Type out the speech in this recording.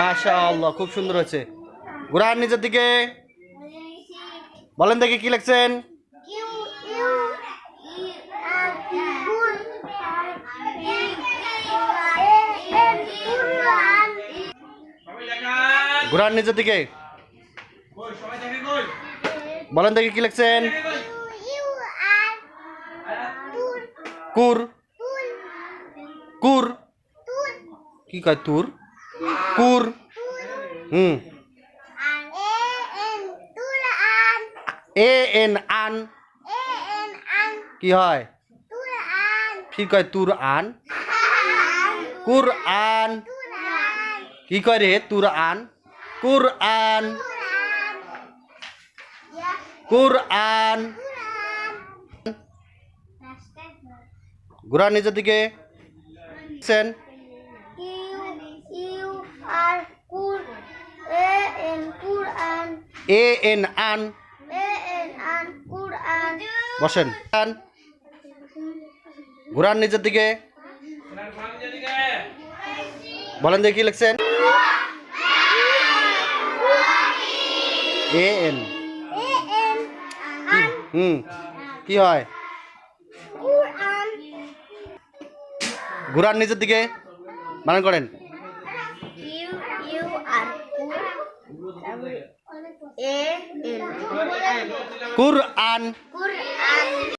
মাশা খুব সুন্দর হয়েছে। ঘোরান নিজের দিকে। বলেন দেখি কি লিখছেন? ঘোরান নিজের দিকে। বলেন দেখি কি লিখছেন? কুর। কুর। কি কয়, তুর? কুর হুম। এ এন আন। কি হয়? কি কয়? তুর আন কুর আন কি কয় রে? তুর আন কুর আন কুর আন ঘোরা নিজের দিকে। এ এন আন বসেন। ঘোরান নিজের দিকে। বলেন দেখি লিখছেন। এ এন হুম। কি হয়? ঘোরান নিজের দিকে। বানান করেন। A N কুর An Quran